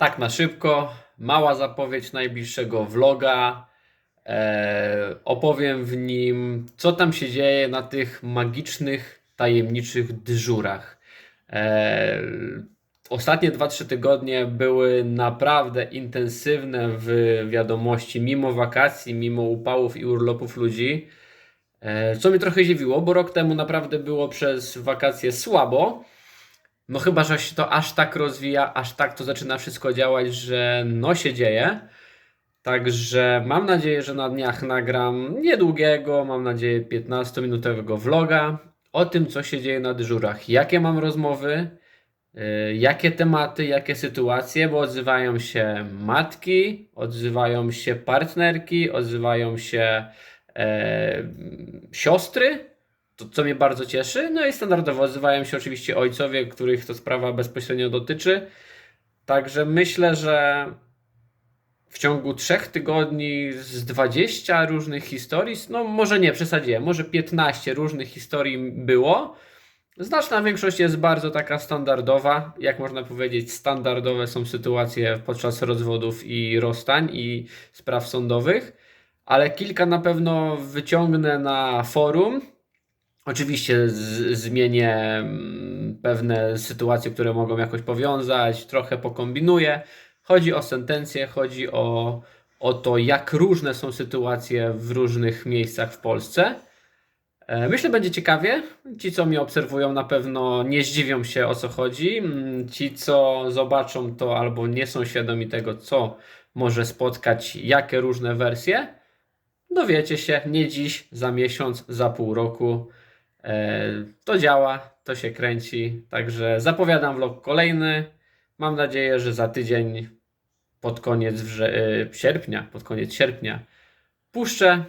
Tak na szybko, mała zapowiedź najbliższego vloga. E, opowiem w nim, co tam się dzieje na tych magicznych, tajemniczych dyżurach. E, ostatnie 2-3 tygodnie były naprawdę intensywne w wiadomości, mimo wakacji, mimo upałów i urlopów ludzi. E, co mnie trochę dziwiło, bo rok temu naprawdę było przez wakacje słabo. No chyba, że się to aż tak rozwija, aż tak to zaczyna wszystko działać, że no się dzieje. Także mam nadzieję, że na dniach nagram niedługiego, mam nadzieję 15-minutowego vloga o tym, co się dzieje na dyżurach, jakie mam rozmowy, y, jakie tematy, jakie sytuacje, bo odzywają się matki, odzywają się partnerki, odzywają się e, siostry, to, co mnie bardzo cieszy. No i standardowo odzywają się oczywiście ojcowie, których to sprawa bezpośrednio dotyczy. Także myślę, że w ciągu trzech tygodni z 20 różnych historii, no może nie przesadziłem, może 15 różnych historii było. Znaczna większość jest bardzo taka standardowa, jak można powiedzieć, standardowe są sytuacje podczas rozwodów i rozstań i spraw sądowych, ale kilka na pewno wyciągnę na forum. Oczywiście z, zmienię mm, pewne sytuacje, które mogą jakoś powiązać, trochę pokombinuję. Chodzi o sentencje, chodzi o, o to, jak różne są sytuacje w różnych miejscach w Polsce. E, Myślę, będzie ciekawie. Ci, co mnie obserwują, na pewno nie zdziwią się o co chodzi. Mm, Ci, co zobaczą to albo nie są świadomi tego, co może spotkać, jakie różne wersje, dowiecie się nie dziś, za miesiąc, za pół roku. E, To działa, to się kręci. Także zapowiadam vlog kolejny. Mam nadzieję, że za tydzień, pod koniec e, sierpnia, pod koniec sierpnia, puszczę.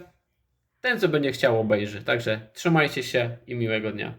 Ten, co będzie chciał, obejrzy. Także trzymajcie się i miłego dnia.